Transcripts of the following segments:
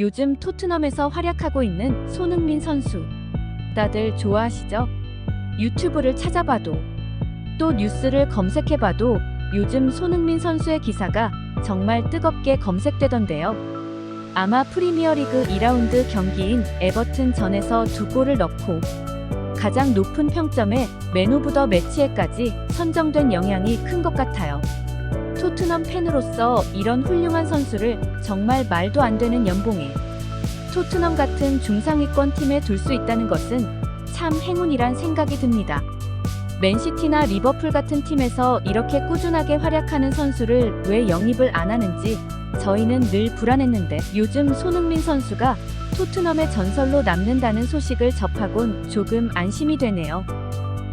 요즘 토트넘에서 활약하고 있는 손흥민 선수. 다들 좋아하시죠? 유튜브를 찾아봐도 또 뉴스를 검색해봐도 요즘 손흥민 선수의 기사가 정말 뜨겁게 검색되던데요. 아마 프리미어리그 2라운드 경기인 에버튼 전에서 두 골을 넣고 가장 높은 평점의 맨 오브 더 매치에까지 선정된 영향이 큰 것 같아요. 토트넘 팬으로서 이런 훌륭한 선수를 정말 말도 안 되는 연봉에 토트넘 같은 중상위권 팀에 둘 수 있다는 것은 참 행운이란 생각이 듭니다. 맨시티나 리버풀 같은 팀에서 이렇게 꾸준하게 활약하는 선수를 왜 영입을 안 하는지 저희는 늘 불안했는데 요즘 손흥민 선수가 토트넘의 전설로 남는다는 소식을 접하곤 조금 안심이 되네요.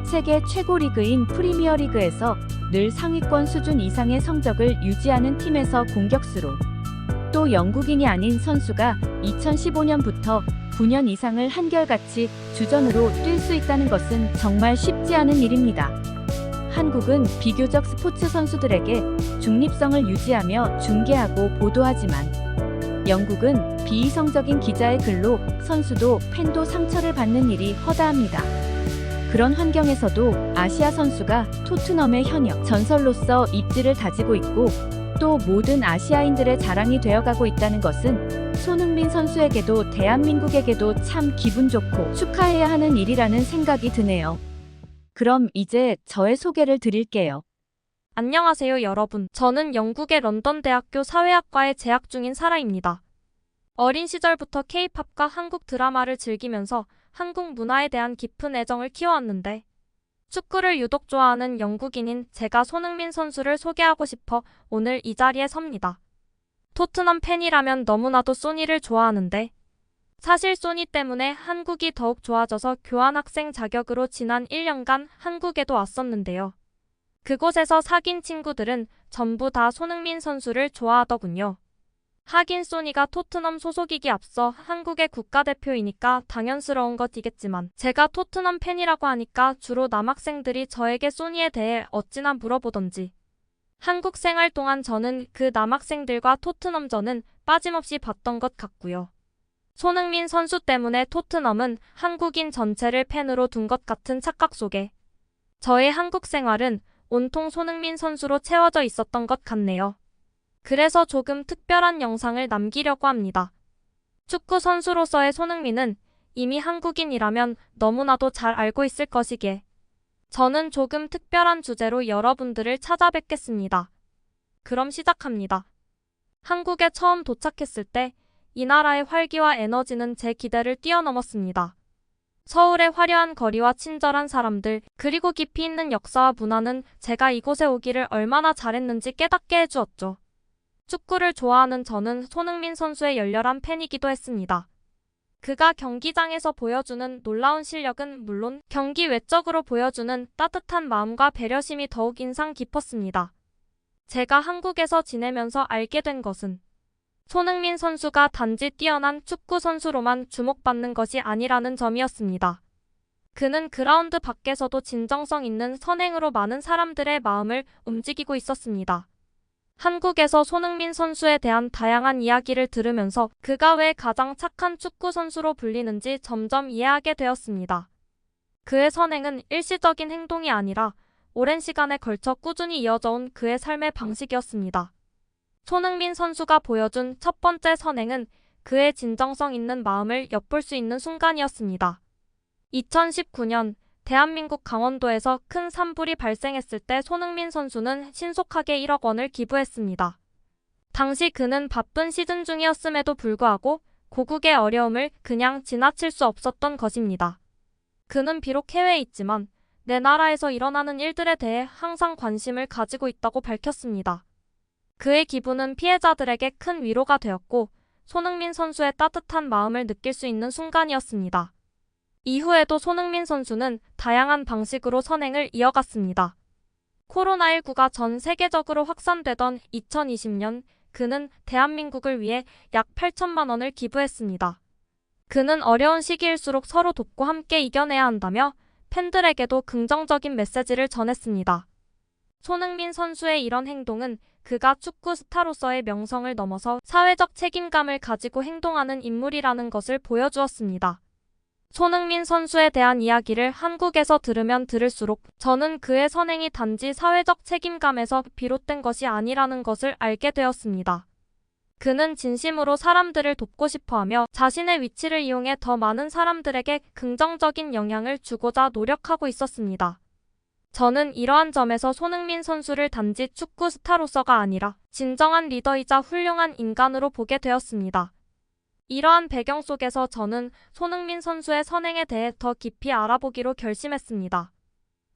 세계 최고 리그인 프리미어 리그에서 늘 상위권 수준 이상의 성적을 유지하는 팀에서 공격수로 또 영국인이 아닌 선수가 2015년부터 9년 이상을 한결같이 주전으로 뛸 수 있다는 것은 정말 쉽지 않은 일입니다. 한국은 비교적 스포츠 선수들에게 중립성을 유지하며 중계하고 보도하지만 영국은 비이성적인 기자의 글로 선수도 팬도 상처를 받는 일이 허다합니다. 그런 환경에서도 아시아 선수가 토트넘의 현역 전설로서 입지를 다지고 있고 또 모든 아시아인들의 자랑이 되어가고 있다는 것은 손흥민 선수에게도 대한민국에게도 참 기분 좋고 축하해야 하는 일이라는 생각이 드네요. 그럼 이제 저의 소개를 드릴게요. 안녕하세요, 여러분. 저는 영국의 런던 대학교 사회학과에 재학 중인 사라입니다. 어린 시절부터 케이팝과 한국 드라마를 즐기면서 한국 문화에 대한 깊은 애정을 키워왔는데 축구를 유독 좋아하는 영국인인 제가 손흥민 선수를 소개하고 싶어 오늘 이 자리에 섭니다. 토트넘 팬이라면 너무나도 소니를 좋아하는데 사실 소니 때문에 한국이 더욱 좋아져서 교환학생 자격으로 지난 1년간 한국에도 왔었는데요. 그곳에서 사귄 친구들은 전부 다 손흥민 선수를 좋아하더군요. 하긴 소니가 토트넘 소속이기 앞서 한국의 국가대표이니까 당연스러운 것이겠지만 제가 토트넘 팬이라고 하니까 주로 남학생들이 저에게 소니에 대해 어찌나 물어보던지 한국 생활 동안 저는 그 남학생들과 토트넘전은 빠짐없이 봤던 것 같고요. 손흥민 선수 때문에 토트넘은 한국인 전체를 팬으로 둔 것 같은 착각 속에 저의 한국 생활은 온통 손흥민 선수로 채워져 있었던 것 같네요. 그래서 조금 특별한 영상을 남기려고 합니다. 축구 선수로서의 손흥민은 이미 한국인이라면 너무나도 잘 알고 있을 것이기에 저는 조금 특별한 주제로 여러분들을 찾아뵙겠습니다. 그럼 시작합니다. 한국에 처음 도착했을 때 이 나라의 활기와 에너지는 제 기대를 뛰어넘었습니다. 서울의 화려한 거리와 친절한 사람들, 그리고 깊이 있는 역사와 문화는 제가 이곳에 오기를 얼마나 잘했는지 깨닫게 해주었죠. 축구를 좋아하는 저는 손흥민 선수의 열렬한 팬이기도 했습니다. 그가 경기장에서 보여주는 놀라운 실력은 물론 경기 외적으로 보여주는 따뜻한 마음과 배려심이 더욱 인상 깊었습니다. 제가 한국에서 지내면서 알게 된 것은 손흥민 선수가 단지 뛰어난 축구 선수로만 주목받는 것이 아니라는 점이었습니다. 그는 그라운드 밖에서도 진정성 있는 선행으로 많은 사람들의 마음을 움직이고 있었습니다. 한국에서 손흥민 선수에 대한 다양한 이야기를 들으면서 그가 왜 가장 착한 축구 선수로 불리는지 점점 이해하게 되었습니다. 그의 선행은 일시적인 행동이 아니라 오랜 시간에 걸쳐 꾸준히 이어져 온 그의 삶의 방식이었습니다. 손흥민 선수가 보여준 첫 번째 선행은 그의 진정성 있는 마음을 엿볼 수 있는 순간이었습니다. 2019년 대한민국 강원도에서 큰 산불이 발생했을 때 손흥민 선수는 신속하게 1억 원을 기부했습니다. 당시 그는 바쁜 시즌 중이었음에도 불구하고 고국의 어려움을 그냥 지나칠 수 없었던 것입니다. 그는 비록 해외에 있지만 내 나라에서 일어나는 일들에 대해 항상 관심을 가지고 있다고 밝혔습니다. 그의 기부는 피해자들에게 큰 위로가 되었고 손흥민 선수의 따뜻한 마음을 느낄 수 있는 순간이었습니다. 이후에도 손흥민 선수는 다양한 방식으로 선행을 이어갔습니다. 코로나19가 전 세계적으로 확산되던 2020년 그는 대한민국을 위해 약 8천만 원을 기부했습니다. 그는 어려운 시기일수록 서로 돕고 함께 이겨내야 한다며 팬들에게도 긍정적인 메시지를 전했습니다. 손흥민 선수의 이런 행동은 그가 축구 스타로서의 명성을 넘어서 사회적 책임감을 가지고 행동하는 인물이라는 것을 보여주었습니다. 손흥민 선수에 대한 이야기를 한국에서 들으면 들을수록 저는 그의 선행이 단지 사회적 책임감에서 비롯된 것이 아니라는 것을 알게 되었습니다. 그는 진심으로 사람들을 돕고 싶어 하며 자신의 위치를 이용해 더 많은 사람들에게 긍정적인 영향을 주고자 노력하고 있었습니다. 저는 이러한 점에서 손흥민 선수를 단지 축구 스타로서가 아니라 진정한 리더이자 훌륭한 인간으로 보게 되었습니다. 이러한 배경 속에서 저는 손흥민 선수의 선행에 대해 더 깊이 알아보기로 결심했습니다.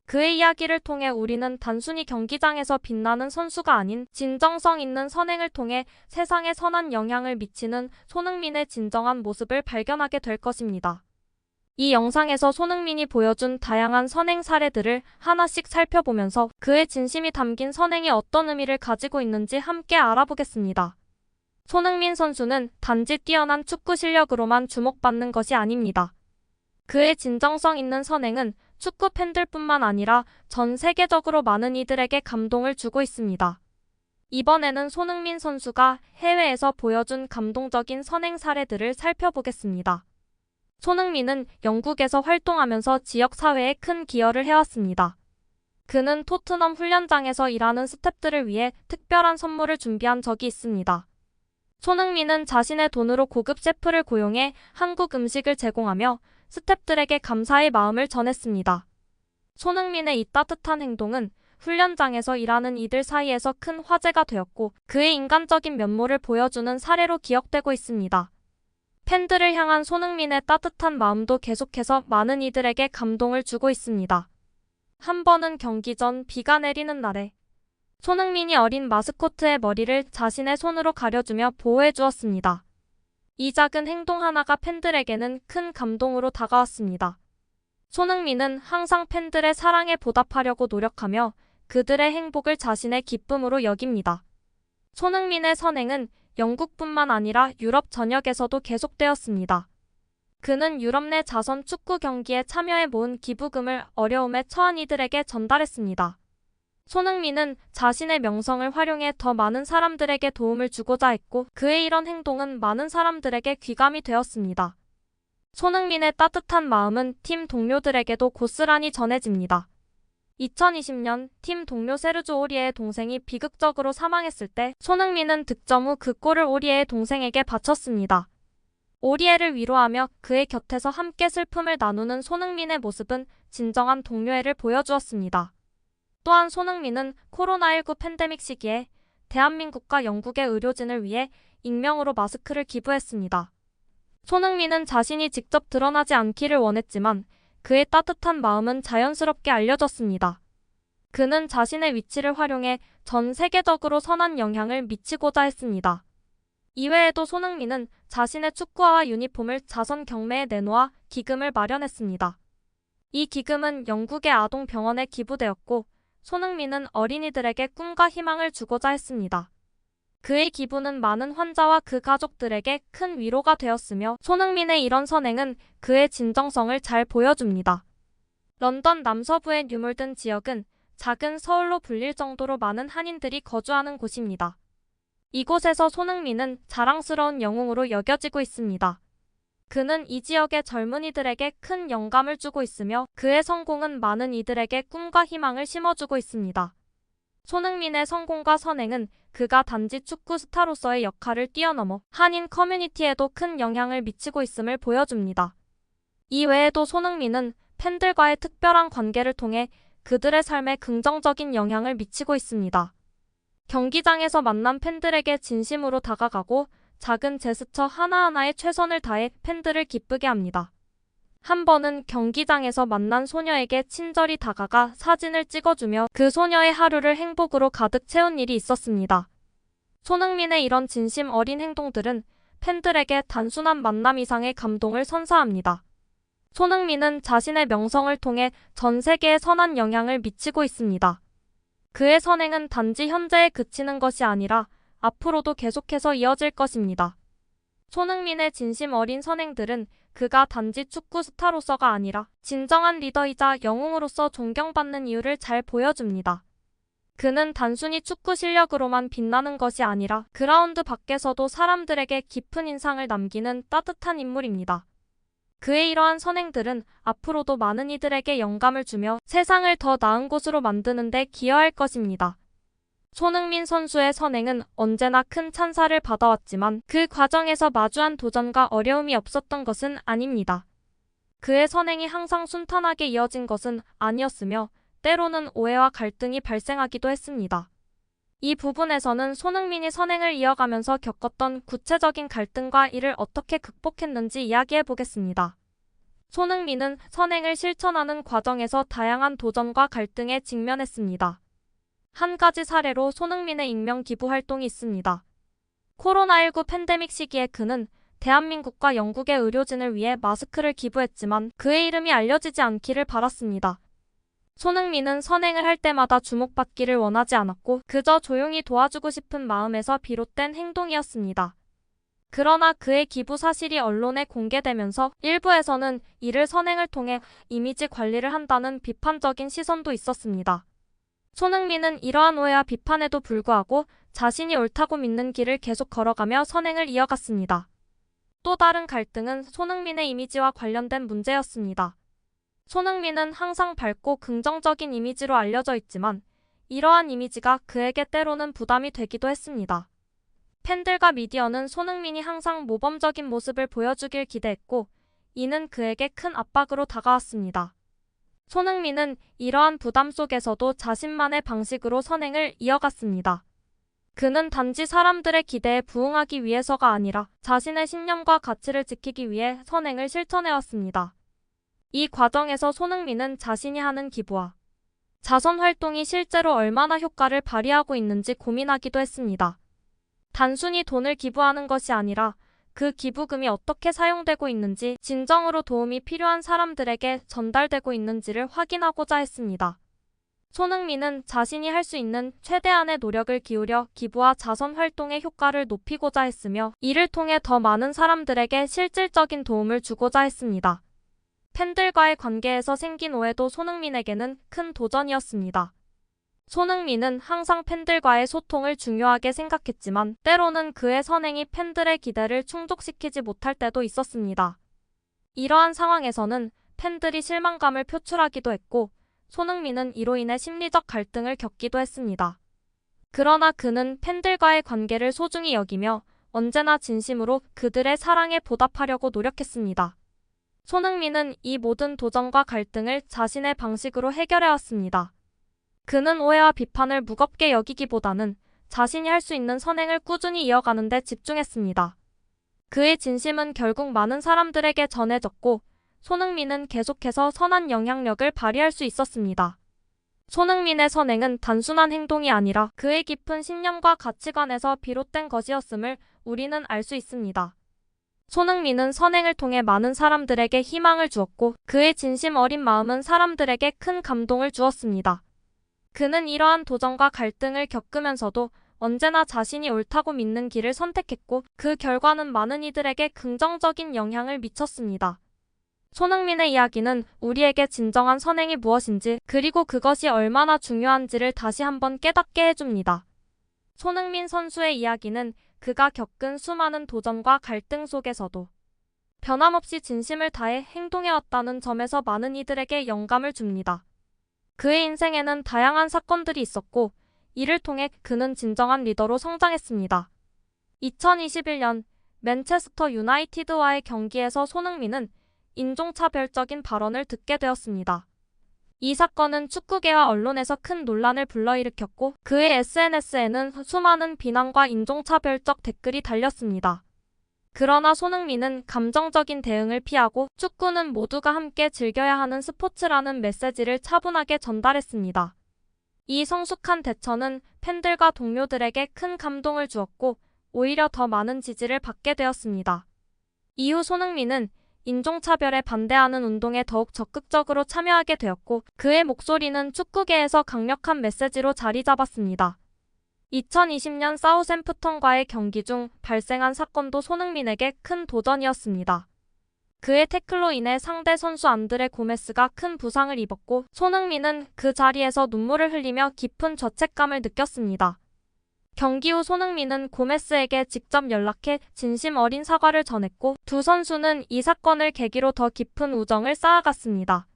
그의 이야기를 통해 우리는 단순히 경기장에서 빛나는 선수가 아닌 진정성 있는 선행을 통해 세상에 선한 영향을 미치는 손흥민의 진정한 모습을 발견하게 될 것입니다. 이 영상에서 손흥민이 보여준 다양한 선행 사례들을 하나씩 살펴보면서 그의 진심이 담긴 선행이 어떤 의미를 가지고 있는지 함께 알아보겠습니다. 손흥민 선수는 단지 뛰어난 축구 실력으로만 주목받는 것이 아닙니다. 그의 진정성 있는 선행은 축구 팬들뿐만 아니라 전 세계적으로 많은 이들에게 감동을 주고 있습니다. 이번에는 손흥민 선수가 해외에서 보여준 감동적인 선행 사례들을 살펴보겠습니다. 손흥민은 영국에서 활동하면서 지역 사회에 큰 기여를 해왔습니다. 그는 토트넘 훈련장에서 일하는 스탭들을 위해 특별한 선물을 준비한 적이 있습니다. 손흥민은 자신의 돈으로 고급 셰프를 고용해 한국 음식을 제공하며 스탭들에게 감사의 마음을 전했습니다. 손흥민의 이 따뜻한 행동은 훈련장에서 일하는 이들 사이에서 큰 화제가 되었고 그의 인간적인 면모를 보여주는 사례로 기억되고 있습니다. 팬들을 향한 손흥민의 따뜻한 마음도 계속해서 많은 이들에게 감동을 주고 있습니다. 한 번은 경기 전 비가 내리는 날에 손흥민이 어린 마스코트의 머리를 자신의 손으로 가려주며 보호해 주었습니다. 이 작은 행동 하나가 팬들에게는 큰 감동으로 다가왔습니다. 손흥민은 항상 팬들의 사랑에 보답하려고 노력하며 그들의 행복을 자신의 기쁨으로 여깁니다. 손흥민의 선행은 영국뿐만 아니라 유럽 전역에서도 계속되었습니다. 그는 유럽 내 자선 축구 경기에 참여해 모은 기부금을 어려움에 처한 이들에게 전달했습니다. 손흥민은 자신의 명성을 활용해 더 많은 사람들에게 도움을 주고자 했고 그의 이런 행동은 많은 사람들에게 귀감이 되었습니다. 손흥민의 따뜻한 마음은 팀 동료들에게도 고스란히 전해집니다. 2020년 팀 동료 세르주 오리에의 동생이 비극적으로 사망했을 때 손흥민은 득점 후 그 골을 오리에의 동생에게 바쳤습니다. 오리에를 위로하며 그의 곁에서 함께 슬픔을 나누는 손흥민의 모습은 진정한 동료애를 보여주었습니다. 또한 손흥민은 코로나19 팬데믹 시기에 대한민국과 영국의 의료진을 위해 익명으로 마스크를 기부했습니다. 손흥민은 자신이 직접 드러나지 않기를 원했지만 그의 따뜻한 마음은 자연스럽게 알려졌습니다. 그는 자신의 위치를 활용해 전 세계적으로 선한 영향을 미치고자 했습니다. 이외에도 손흥민은 자신의 축구화와 유니폼을 자선 경매에 내놓아 기금을 마련했습니다. 이 기금은 영국의 아동 병원에 기부되었고 손흥민은 어린이들에게 꿈과 희망을 주고자 했습니다. 그의 기부는 많은 환자와 그 가족들에게 큰 위로가 되었으며 손흥민의 이런 선행은 그의 진정성을 잘 보여줍니다. 런던 남서부의 뉴몰든 지역은 작은 서울로 불릴 정도로 많은 한인들이 거주하는 곳입니다. 이곳에서 손흥민은 자랑스러운 영웅으로 여겨지고 있습니다. 그는 이 지역의 젊은이들에게 큰 영감을 주고 있으며 그의 성공은 많은 이들에게 꿈과 희망을 심어주고 있습니다. 손흥민의 성공과 선행은 그가 단지 축구 스타로서의 역할을 뛰어넘어 한인 커뮤니티에도 큰 영향을 미치고 있음을 보여줍니다. 이 외에도 손흥민은 팬들과의 특별한 관계를 통해 그들의 삶에 긍정적인 영향을 미치고 있습니다. 경기장에서 만난 팬들에게 진심으로 다가가고 작은 제스처 하나하나에 최선을 다해 팬들을 기쁘게 합니다. 한 번은 경기장에서 만난 소녀에게 친절히 다가가 사진을 찍어주며 그 소녀의 하루를 행복으로 가득 채운 일이 있었습니다. 손흥민의 이런 진심 어린 행동들은 팬들에게 단순한 만남 이상의 감동을 선사합니다. 손흥민은 자신의 명성을 통해 전 세계에 선한 영향을 미치고 있습니다. 그의 선행은 단지 현재에 그치는 것이 아니라 앞으로도 계속해서 이어질 것입니다. 손흥민의 진심 어린 선행들은 그가 단지 축구 스타로서가 아니라 진정한 리더이자 영웅으로서 존경받는 이유를 잘 보여줍니다. 그는 단순히 축구 실력으로만 빛나는 것이 아니라 그라운드 밖에서도 사람들에게 깊은 인상을 남기는 따뜻한 인물입니다. 그의 이러한 선행들은 앞으로도 많은 이들에게 영감을 주며 세상을 더 나은 곳으로 만드는 데 기여할 것입니다. 손흥민 선수의 선행은 언제나 큰 찬사를 받아왔지만 그 과정에서 마주한 도전과 어려움이 없었던 것은 아닙니다. 그의 선행이 항상 순탄하게 이어진 것은 아니었으며 때로는 오해와 갈등이 발생하기도 했습니다. 이 부분에서는 손흥민이 선행을 이어가면서 겪었던 구체적인 갈등과 이를 어떻게 극복했는지 이야기해 보겠습니다. 손흥민은 선행을 실천하는 과정에서 다양한 도전과 갈등에 직면했습니다. 한 가지 사례로 손흥민의 익명 기부 활동이 있습니다. 코로나19 팬데믹 시기에 그는 대한민국과 영국의 의료진을 위해 마스크를 기부했지만 그의 이름이 알려지지 않기를 바랐습니다. 손흥민은 선행을 할 때마다 주목받기를 원하지 않았고 그저 조용히 도와주고 싶은 마음에서 비롯된 행동이었습니다. 그러나 그의 기부 사실이 언론에 공개되면서 일부에서는 이를 선행을 통해 이미지 관리를 한다는 비판적인 시선도 있었습니다. 손흥민은 이러한 오해와 비판에도 불구하고 자신이 옳다고 믿는 길을 계속 걸어가며 선행을 이어갔습니다. 또 다른 갈등은 손흥민의 이미지와 관련된 문제였습니다. 손흥민은 항상 밝고 긍정적인 이미지로 알려져 있지만 이러한 이미지가 그에게 때로는 부담이 되기도 했습니다. 팬들과 미디어는 손흥민이 항상 모범적인 모습을 보여주길 기대했고 이는 그에게 큰 압박으로 다가왔습니다. 손흥민은 이러한 부담 속에서도 자신만의 방식으로 선행을 이어갔습니다. 그는 단지 사람들의 기대에 부응하기 위해서가 아니라 자신의 신념과 가치를 지키기 위해 선행을 실천해왔습니다. 이 과정에서 손흥민은 자신이 하는 기부와 자선 활동이 실제로 얼마나 효과를 발휘하고 있는지 고민하기도 했습니다. 단순히 돈을 기부하는 것이 아니라 그 기부금이 어떻게 사용되고 있는지 진정으로 도움이 필요한 사람들에게 전달되고 있는지를 확인하고자 했습니다. 손흥민은 자신이 할 수 있는 최대한의 노력을 기울여 기부와 자선 활동의 효과를 높이고자 했으며 이를 통해 더 많은 사람들에게 실질적인 도움을 주고자 했습니다. 팬들과의 관계에서 생긴 오해도 손흥민에게는 큰 도전이었습니다. 손흥민은 항상 팬들과의 소통을 중요하게 생각했지만 때로는 그의 선행이 팬들의 기대를 충족시키지 못할 때도 있었습니다. 이러한 상황에서는 팬들이 실망감을 표출하기도 했고 손흥민은 이로 인해 심리적 갈등을 겪기도 했습니다. 그러나 그는 팬들과의 관계를 소중히 여기며 언제나 진심으로 그들의 사랑에 보답하려고 노력했습니다. 손흥민은 이 모든 도전과 갈등을 자신의 방식으로 해결해왔습니다. 그는 오해와 비판을 무겁게 여기기보다는 자신이 할 수 있는 선행을 꾸준히 이어가는 데 집중했습니다. 그의 진심은 결국 많은 사람들에게 전해졌고 손흥민은 계속해서 선한 영향력을 발휘할 수 있었습니다. 손흥민의 선행은 단순한 행동이 아니라 그의 깊은 신념과 가치관에서 비롯된 것이었음을 우리는 알 수 있습니다. 손흥민은 선행을 통해 많은 사람들에게 희망을 주었고 그의 진심 어린 마음은 사람들에게 큰 감동을 주었습니다. 그는 이러한 도전과 갈등을 겪으면서도 언제나 자신이 옳다고 믿는 길을 선택했고 그 결과는 많은 이들에게 긍정적인 영향을 미쳤습니다. 손흥민의 이야기는 우리에게 진정한 선행이 무엇인지 그리고 그것이 얼마나 중요한지를 다시 한번 깨닫게 해줍니다. 손흥민 선수의 이야기는 그가 겪은 수많은 도전과 갈등 속에서도 변함없이 진심을 다해 행동해왔다는 점에서 많은 이들에게 영감을 줍니다. 그의 인생에는 다양한 사건들이 있었고 이를 통해 그는 진정한 리더로 성장했습니다. 2021년 맨체스터 유나이티드와의 경기에서 손흥민은 인종차별적인 발언을 듣게 되었습니다. 이 사건은 축구계와 언론에서 큰 논란을 불러일으켰고 그의 SNS에는 수많은 비난과 인종차별적 댓글이 달렸습니다. 그러나 손흥민은 감정적인 대응을 피하고 축구는 모두가 함께 즐겨야 하는 스포츠라는 메시지를 차분하게 전달했습니다. 이 성숙한 대처는 팬들과 동료들에게 큰 감동을 주었고 오히려 더 많은 지지를 받게 되었습니다. 이후 손흥민은 인종차별에 반대하는 운동에 더욱 적극적으로 참여하게 되었고 그의 목소리는 축구계에서 강력한 메시지로 자리 잡았습니다. 2020년 사우샘프턴과의 경기 중 발생한 사건도 손흥민에게 큰 도전이었습니다. 그의 태클로 인해 상대 선수 안드레 고메스가 큰 부상을 입었고 손흥민은 그 자리에서 눈물을 흘리며 깊은 죄책감을 느꼈습니다. 경기 후 손흥민은 고메스에게 직접 연락해 진심 어린 사과를 전했고 두 선수는 이 사건을 계기로 더 깊은 우정을 쌓아갔습니다.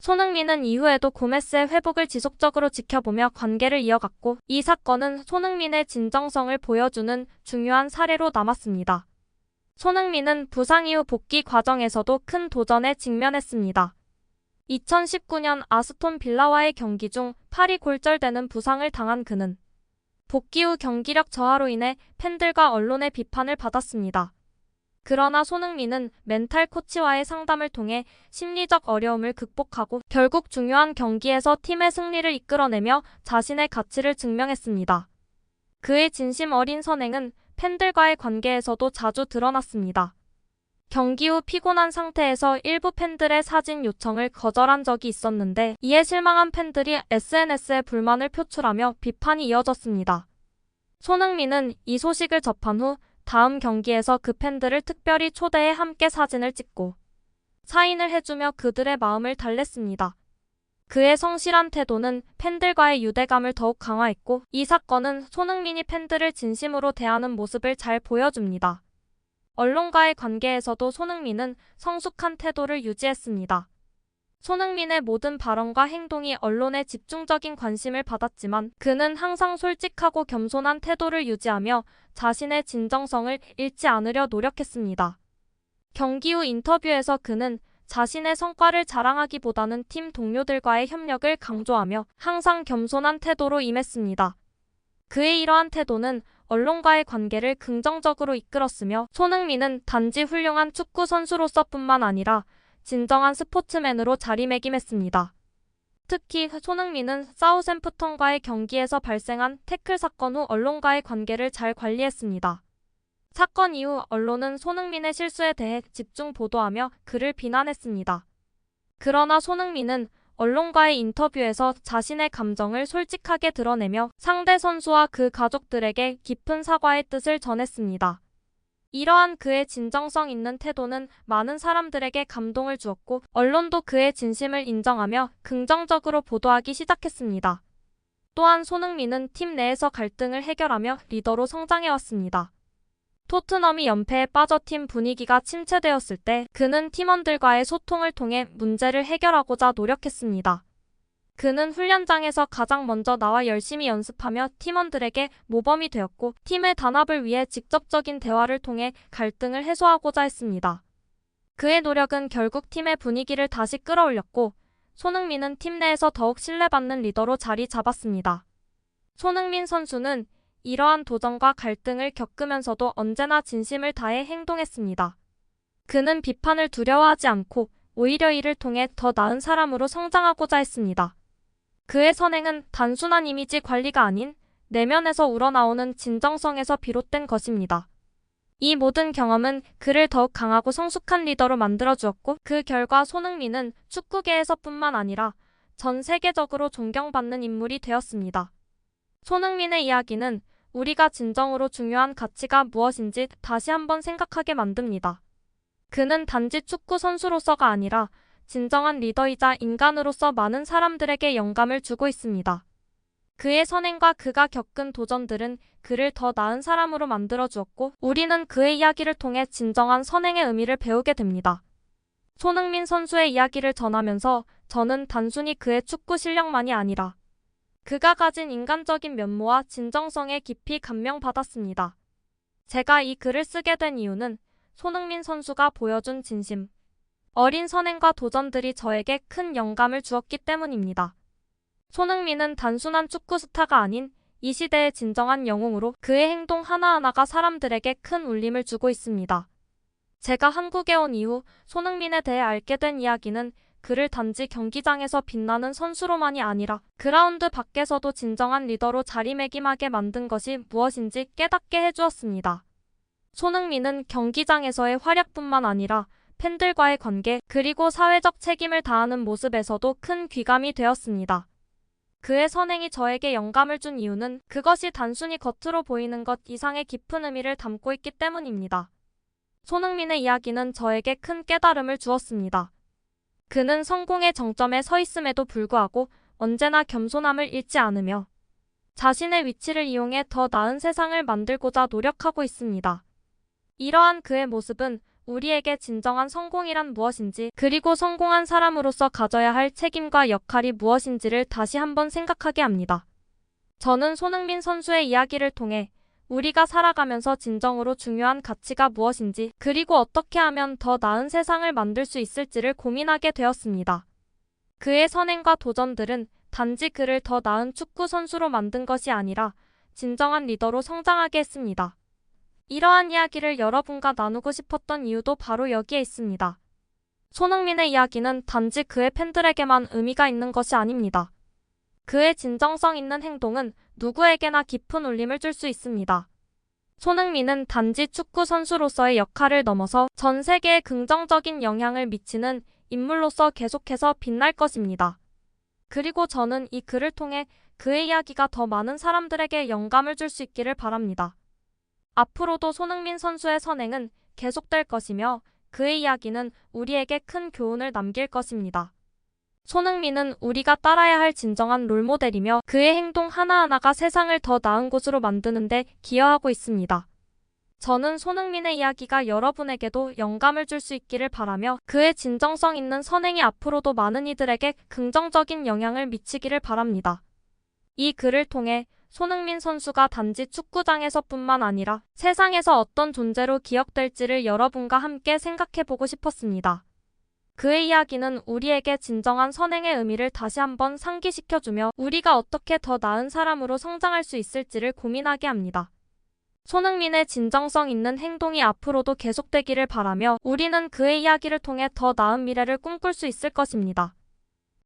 손흥민은 이후에도 고메스의 회복을 지속적으로 지켜보며 관계를 이어갔고 이 사건은 손흥민의 진정성을 보여주는 중요한 사례로 남았습니다. 손흥민은 부상 이후 복귀 과정에서도 큰 도전에 직면했습니다. 2019년 아스톤 빌라와의 경기 중 팔이 골절되는 부상을 당한 그는 복귀 후 경기력 저하로 인해 팬들과 언론의 비판을 받았습니다. 그러나 손흥민은 멘탈 코치와의 상담을 통해 심리적 어려움을 극복하고 결국 중요한 경기에서 팀의 승리를 이끌어내며 자신의 가치를 증명했습니다. 그의 진심 어린 선행은 팬들과의 관계에서도 자주 드러났습니다. 경기 후 피곤한 상태에서 일부 팬들의 사진 요청을 거절한 적이 있었는데 이에 실망한 팬들이 SNS에 불만을 표출하며 비판이 이어졌습니다. 손흥민은 이 소식을 접한 후 다음 경기에서 그 팬들을 특별히 초대해 함께 사진을 찍고 사인을 해주며 그들의 마음을 달랬습니다. 그의 성실한 태도는 팬들과의 유대감을 더욱 강화했고 이 사건은 손흥민이 팬들을 진심으로 대하는 모습을 잘 보여줍니다. 언론과의 관계에서도 손흥민은 성숙한 태도를 유지했습니다. 손흥민의 모든 발언과 행동이 언론의 집중적인 관심을 받았지만 그는 항상 솔직하고 겸손한 태도를 유지하며 자신의 진정성을 잃지 않으려 노력했습니다. 경기 후 인터뷰에서 그는 자신의 성과를 자랑하기보다는 팀 동료들과의 협력을 강조하며 항상 겸손한 태도로 임했습니다. 그의 이러한 태도는 언론과의 관계를 긍정적으로 이끌었으며 손흥민은 단지 훌륭한 축구 선수로서뿐만 아니라 진정한 스포츠맨으로 자리매김했습니다. 특히 손흥민은 사우샘프턴과의 경기에서 발생한 태클 사건 후 언론과의 관계를 잘 관리했습니다. 사건 이후 언론은 손흥민의 실수에 대해 집중 보도하며 그를 비난했습니다. 그러나 손흥민은 언론과의 인터뷰에서 자신의 감정을 솔직하게 드러내며 상대 선수와 그 가족들에게 깊은 사과의 뜻을 전했습니다. 이러한 그의 진정성 있는 태도는 많은 사람들에게 감동을 주었고 언론도 그의 진심을 인정하며 긍정적으로 보도하기 시작했습니다. 또한 손흥민은 팀 내에서 갈등을 해결하며 리더로 성장해왔습니다. 토트넘이 연패에 빠져 팀 분위기가 침체되었을 때 그는 팀원들과의 소통을 통해 문제를 해결하고자 노력했습니다. 그는 훈련장에서 가장 먼저 나와 열심히 연습하며 팀원들에게 모범이 되었고 팀의 단합을 위해 직접적인 대화를 통해 갈등을 해소하고자 했습니다. 그의 노력은 결국 팀의 분위기를 다시 끌어올렸고 손흥민은 팀 내에서 더욱 신뢰받는 리더로 자리 잡았습니다. 손흥민 선수는 이러한 도전과 갈등을 겪으면서도 언제나 진심을 다해 행동했습니다. 그는 비판을 두려워하지 않고 오히려 이를 통해 더 나은 사람으로 성장하고자 했습니다. 그의 선행은 단순한 이미지 관리가 아닌 내면에서 우러나오는 진정성에서 비롯된 것입니다. 이 모든 경험은 그를 더욱 강하고 성숙한 리더로 만들어 주었고 그 결과 손흥민은 축구계에서뿐만 아니라 전 세계적으로 존경받는 인물이 되었습니다. 손흥민의 이야기는 우리가 진정으로 중요한 가치가 무엇인지 다시 한번 생각하게 만듭니다. 그는 단지 축구 선수로서가 아니라 진정한 리더이자 인간으로서 많은 사람들에게 영감을 주고 있습니다. 그의 선행과 그가 겪은 도전들은 그를 더 나은 사람으로 만들어 주었고 우리는 그의 이야기를 통해 진정한 선행의 의미를 배우게 됩니다. 손흥민 선수의 이야기를 전하면서 저는 단순히 그의 축구 실력만이 아니라 그가 가진 인간적인 면모와 진정성에 깊이 감명받았습니다. 제가 이 글을 쓰게 된 이유는 손흥민 선수가 보여준 진심, 어린 선행과 도전들이 저에게 큰 영감을 주었기 때문입니다. 손흥민은 단순한 축구 스타가 아닌 이 시대의 진정한 영웅으로 그의 행동 하나하나가 사람들에게 큰 울림을 주고 있습니다. 제가 한국에 온 이후 손흥민에 대해 알게 된 이야기는 그를 단지 경기장에서 빛나는 선수로만이 아니라 그라운드 밖에서도 진정한 리더로 자리매김하게 만든 것이 무엇인지 깨닫게 해주었습니다. 손흥민은 경기장에서의 활약뿐만 아니라 팬들과의 관계 그리고 사회적 책임을 다하는 모습에서도 큰 귀감이 되었습니다. 그의 선행이 저에게 영감을 준 이유는 그것이 단순히 겉으로 보이는 것 이상의 깊은 의미를 담고 있기 때문입니다. 손흥민의 이야기는 저에게 큰 깨달음을 주었습니다. 그는 성공의 정점에 서 있음에도 불구하고 언제나 겸손함을 잃지 않으며 자신의 위치를 이용해 더 나은 세상을 만들고자 노력하고 있습니다. 이러한 그의 모습은 우리에게 진정한 성공이란 무엇인지 그리고 성공한 사람으로서 가져야 할 책임과 역할이 무엇인지를 다시 한번 생각하게 합니다. 저는 손흥민 선수의 이야기를 통해 우리가 살아가면서 진정으로 중요한 가치가 무엇인지 그리고 어떻게 하면 더 나은 세상을 만들 수 있을지를 고민하게 되었습니다. 그의 선행과 도전들은 단지 그를 더 나은 축구 선수로 만든 것이 아니라 진정한 리더로 성장하게 했습니다. 이러한 이야기를 여러분과 나누고 싶었던 이유도 바로 여기에 있습니다. 손흥민의 이야기는 단지 그의 팬들에게만 의미가 있는 것이 아닙니다. 그의 진정성 있는 행동은 누구에게나 깊은 울림을 줄 수 있습니다. 손흥민은 단지 축구 선수로서의 역할을 넘어서 전 세계에 긍정적인 영향을 미치는 인물로서 계속해서 빛날 것입니다. 그리고 저는 이 글을 통해 그의 이야기가 더 많은 사람들에게 영감을 줄 수 있기를 바랍니다. 앞으로도 손흥민 선수의 선행은 계속될 것이며 그의 이야기는 우리에게 큰 교훈을 남길 것입니다. 손흥민은 우리가 따라야 할 진정한 롤모델이며 그의 행동 하나하나가 세상을 더 나은 곳으로 만드는데 기여하고 있습니다. 저는 손흥민의 이야기가 여러분에게도 영감을 줄 수 있기를 바라며 그의 진정성 있는 선행이 앞으로도 많은 이들에게 긍정적인 영향을 미치기를 바랍니다. 이 글을 통해 손흥민 선수가 단지 축구장에서뿐만 아니라 세상에서 어떤 존재로 기억될지를 여러분과 함께 생각해 보고 싶었습니다. 그의 이야기는 우리에게 진정한 선행의 의미를 다시 한번 상기시켜주며 우리가 어떻게 더 나은 사람으로 성장할 수 있을지를 고민하게 합니다. 손흥민의 진정성 있는 행동이 앞으로도 계속되기를 바라며 우리는 그의 이야기를 통해 더 나은 미래를 꿈꿀 수 있을 것입니다.